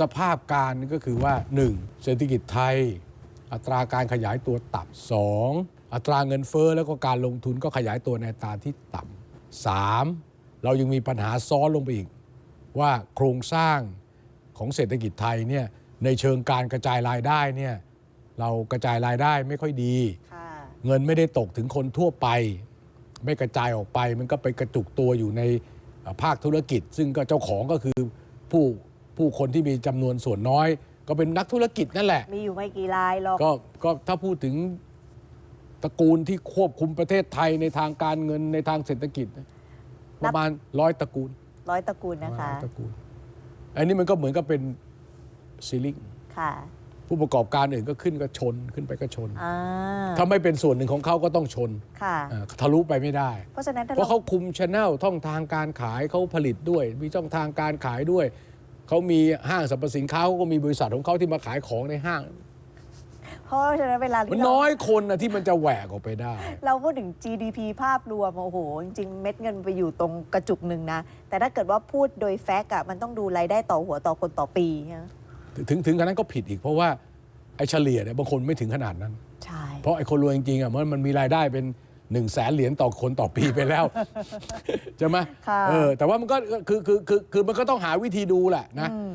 สภาพการก็คือว่า 1. เศรษฐกิจไทย อัตราการขยายตัวต่ำสองอัตราเงินเฟ้อแล้วก็การลงทุนก็ขยายตัวในอัตราที่ต่ำสามเรายังมีปัญหาซ้อนลงไปอีก ว่าโครงสร้างของเศรษฐกิจไทยเนี่ยในเชิงการกระจายรายได้เนี่ยเรากระจายรายได้ไม่ค่อยดีค่ะเงินไม่ได้ตกถึงคนทั่วไป ไม่กระจายออกไป มันก็ไปกระจุกตัวอยู่ในเอ่อภาคธุรกิจ ซึ่งก็เจ้าของก็คือผู้ ผู้คนที่มีจำนวนส่วนน้อย ก็เป็นนักธุรกิจนั่นแหละ มีอยู่ไม่กี่รายหรอก ก็ก็ถ้าพูดถึงตระกูลที่ควบคุมประเทศไทยในทางการเงินในทางเศรษฐกิจนะประมาณร้อยตระกูลร้อยตระกูลนะคะร้อยตระกูล อันนี้มันก็เหมือนกับเป็นซีลิงค่ะผู้ประกอบการอื่นก็ขึ้นก็ชนขึ้นไปก็ชน อ่าถ้าไม่เป็นส่วนหนึ่งของเขาก็ต้องชนค่ะ อ่าทะลุไปไม่ได้ เพราะฉะนั้นถ้าเพราะเราเขาคุมชแนลท่องทางการขายเขาผลิตด้วย มีช่องทางการขายด้วย เขามีห้างสรรพสินค้าเขาก็มีบริษัทของเขาที่มาขายของในห้าง เพราะฉะนั้นเวลามันที่เราน้อยคนนะที่มันจะแหวกออกไปได้ เราพูดถึง GDP ภาพรวมโอ้โห จริงๆ เม็ดเงินไปอยู่ตรงกระจุกหนึ่งนะ แต่ถ้าเกิดว่าพูดโดยแฟกต์อะมันต้องดูรายได้ต่อหัวต่อคนต่อปีนะถึงถึงขนาดนั้นก็ผิดอีกเพราะว่าไอ้เฉลี่ยเนี่ยบางคนไม่ถึงขนาดนั้น ใช่ เพราะไอ้คนรวยจริงๆอะมันมันมีรายได้เป็น 1นึ่งแสนเหรียญต่อคนต่อปีไปแล้วใช่ไหมค่ะ เออแต่ว่ามันก็คือคือคือคือมันก็ต้องหาวิธีดูแหละนะอืม